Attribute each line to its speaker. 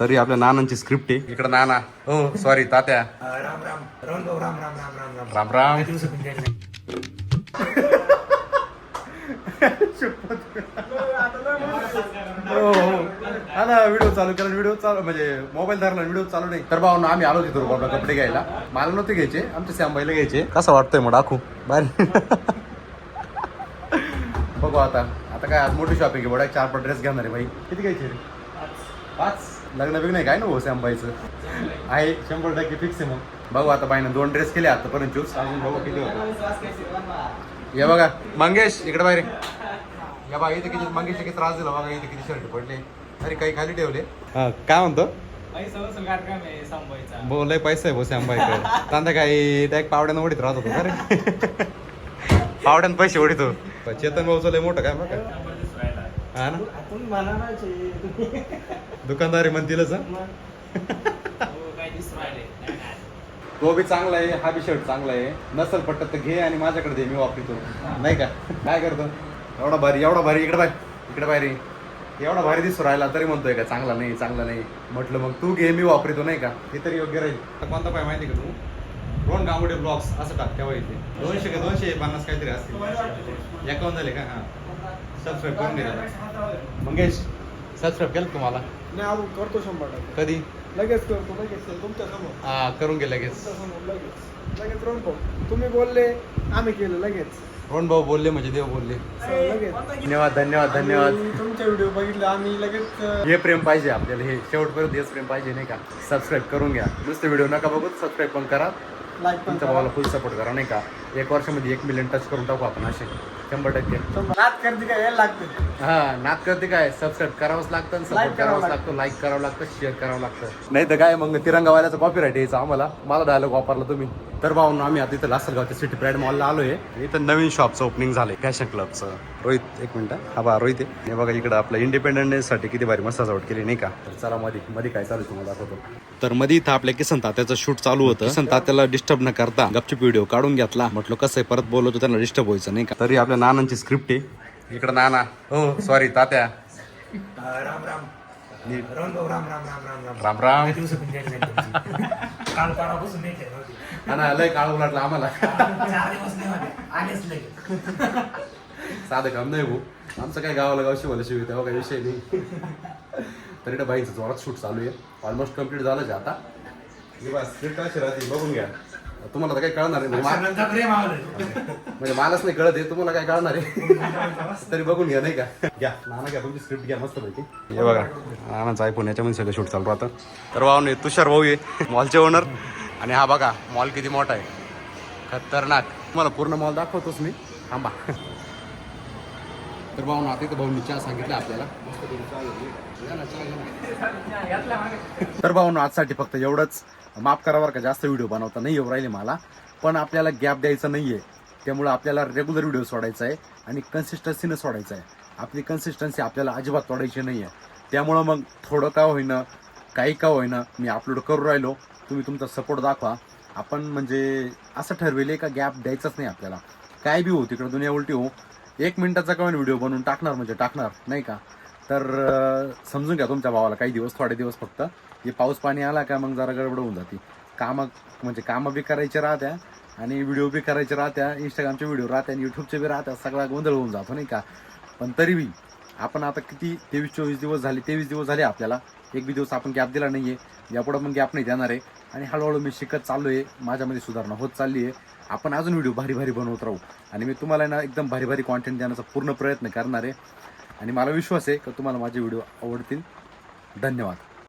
Speaker 1: तरी आपल्या नानांची स्क्रिप्ट आहे. इकडे नाना. हो सॉरी तात्या.
Speaker 2: राम राम. राम भाऊ राम राम राम राम राम.
Speaker 1: राम. हो हो. हा व्हिडिओ चालू केला व्हिडिओ चालू म्हणजे मोबाईल धरला व्हिडिओ चालू नाही. तर भाऊ आम्ही आलो तिथं बाबा कपडे घ्यायला. मला नव्हते घ्यायचे आमच्या श्यामबाईला घ्यायचे. कसं वाटतंय मग दाखवू? बाहेर. बघू आता. आता काय आज मोठी शॉपिंग आहे बडा चार पाच ड्रेस घेणार आहे भाई किती घ्यायचे? रे पाच. लग्न बिग्न काय ना हो श्यामबाईचं? आहे शंभर टक्के फिक्स आहे मग. बघू आता बाईनं दोन ड्रेस केले आतापर्यंत चूस अजून बघू किती होतं या बघा. मंगेश इकडे बाहेर ये. या बघा इथे किती मंगेश किती त्रास दिला बघा इथे किती शर्ट पडले. अरे काही खाली ठेवले. हा काय म्हणतो? बोलय पैसा आहे बो श्यामबाईकडे. तांदा काही त्या एक पावड्यानं ओढीत राहत होतो अरे पावड्यानं पैसे ओढितो चेतन भाऊचं लय मोठं काय बघा हा ना?
Speaker 2: तुम्ही
Speaker 1: दुकानदारी म्हणतीलच हा तो बी चांगला आहे हा बी शर्ट चांगला आहे. नसल पटत तर घे आणि माझ्याकडे दे मी वापरतो. नाही का? काय करतो? एवढा भारी एवढा भारी. इकडे बाय इकडे बाहेर ये. एवढा भारी दिसू राहिला तरी म्हणतोय का चांगला नाही चांगला नाही. म्हटलं मग तू घे मी वापरतो नाही का? हे तरी योग्य राहील. कोणता पाय माहिती का तू? दोन गावडे ब्लॉक्स असं टाक तेव्हा इथे. दोनशे का दोनशे पन्नास काहीतरी असतील. एकावन्न झाले का? हा. सबस्क्राईब करून घ्या मंगेश सबस्क्राईब केलं तुम्हाला?
Speaker 2: नाही अजून करतो शंभर टक्के.
Speaker 1: कधी?
Speaker 2: लगेच करतो लगेच तुमच्यासमोर.
Speaker 1: हा करून घे लगेच.
Speaker 2: लगेच. लगेच रोड भाऊ तुम्ही बोलले आम्ही केलं लगेच.
Speaker 1: रोहन भाऊ बोलले म्हणजे देव बोलले.
Speaker 2: लगेच.
Speaker 1: धन्यवाद धन्यवाद धन्यवाद.
Speaker 2: आणि तुमचे व्हिडिओ बघितले आम्ही लगेच अं,
Speaker 1: हे प्रेम पाहिजे आपल्याला हे शेवटपर्यंत हेच प्रेम पाहिजे नाही का? सबस्क्राईब करून घ्या. नुसते व्हिडिओ नका बघू सबस्क्राईब पण करा.
Speaker 2: लाईक पण
Speaker 1: तुमच्या भावाला फुल सपोर्ट करा नाही का? एक वर्षामध्ये एक मिलियन टच करून टाकू आपण असे. शंभर टक्के.
Speaker 2: नाच करते काय यायला लागते.
Speaker 1: हा नाक करते काय? सबस्क्राईब करावंच लागतं सपोर्ट
Speaker 2: करावं
Speaker 1: करावंच
Speaker 2: लागतं.
Speaker 1: लाईक करावं लागतं शेअर करावं लागतं. नाही तर काय मग तिरंगावाल्याचा कॉपीराईट यायचा आम्हाला. मला डायलॉग वापरला तुम्ही. तर भाऊन आम्ही आता इथं लासलगावच्या सिटी प्राईड मॉलला आलोय. इथं नवीन शॉपचं ओपनिंग झालंय फॅशन क्लबचं रोहित एक मिनिट हा. बा रोहित आहे. हे बघा इकडं आपलं इंडिपेंडन्स डे साठी किती भारी मस्त सजावट केली नाही का? तर चला मध्ये मध्ये काय चालू आहे तुम्हाला दाखवतो. तर मध्ये इथं आपल्या किसन तात्याचं शूट चालू होतं. किसन तात्याला डिस्टर्ब न करता गपचूप व्हिडिओ काढून घेतला. म्हटलं कसं आहे? परत बोलवतो त्यांना डिस्टर्ब व्हायचं नाही का? तरी आपल्या नानांची स्क्रिप्ट आहे. इकडं नाना. हो सॉरी तात्या.
Speaker 2: राम राम. राम राम. राम राम राम राम
Speaker 1: लय काळ उलटला आम्हाला. साधं काम नाही भाऊ. आमचं काय गावाला गाव शिवायला शिवी तेव्हा काही विषय नाही. तरी बाईचं जोरात शूट चालू आहे. ऑलमोस्ट कंप्लीट आहे आता. बघून घ्या. तुम्हाला तर काही कळणार नाही. म्हणजे मा-
Speaker 2: सगळ्यांचा प्रेम आवडलं
Speaker 1: म्हणजे मलाच नाही कळत आहे तुम्हाला काय कळणार आहे. तरी बघून घ्या नाही का? घ्या. नाना घ्या तुमची स्क्रिप्ट घ्या मस्त पैकी हे बघा नानाचं ऐकून याच्यामध्ये सगळं शूट चालू राहतं. तर भाऊ नाही तुषार भाऊ आहे मॉलचे ओनर आणि हा बघा मॉल किती मोठा आहे. खतरनाक. मला पूर्ण मॉल दाखवतोच मी. थांबा. तर भाऊ नाते तर भाऊनी चहा सांगितलं आपल्याला. तर भाऊ आजसाठी फक्त एवढंच. माफ करा बरं का जास्त व्हिडिओ बनवता नाही येऊ राहिले मला. पण आपल्याला गॅप द्यायचा आहे त्यामुळे आपल्याला रेग्युलर व्हिडिओ सोडायचा आहे आणि कन्सिस्टन्सीनं सोडायचं आहे. आपली कन्सिस्टन्सी आपल्याला अजिबात तोडायची नाही आहे त्यामुळं मग थोडं का होईना काही का होईना मी अपलोड करू राहिलो. तुम्ही तुमचा सपोर्ट दाखवा. आपण म्हणजे असं ठरविले का गॅप द्यायचाच नाही आपल्याला. काय बी हो तिकडं दुनिया उलटी हो एक मिनिटाचा कमेंट व्हिडिओ बनवून टाकणार म्हणजे टाकणार नाही का? तर समजून घ्या तुमच्या भावाला काही दिवस थोडे दिवस फक्त. हे पाऊस पाणी आला का मग जरा गडबड होऊन जाते. कामं म्हणजे कामं बी करायचे राहत्या आणि व्हिडिओ बी करायचे राहत्या इंस्टाग्रामचे व्हिडिओ राहत्या आणि युट्यूबचे बी राहत्या सगळा गोंधळ होऊन जातो नाही का? पण तरी बी आपण आता किती तेवीस चोवीस दिवस झाले तेवीस दिवस झाले आपल्याला एक बी दिवस आपण गॅप दिला नाही आहे यापुढं पण गॅप नाही देणार आहे. आणि हळूहळू मी शिकत चाललो आहे माझ्यामध्ये सुधारणा होत चालली आहे आपण अजून व्हिडिओ भारी भारी बनवत राहू. आणि मी तुम्हाला ना एकदम भारी भारी कॉन्टेंट देण्याचा पूर्ण प्रयत्न करणार आहे. आणि मला विश्वास आहे की तुम्हाला माझे व्हिडिओ आवडतील? धन्यवाद.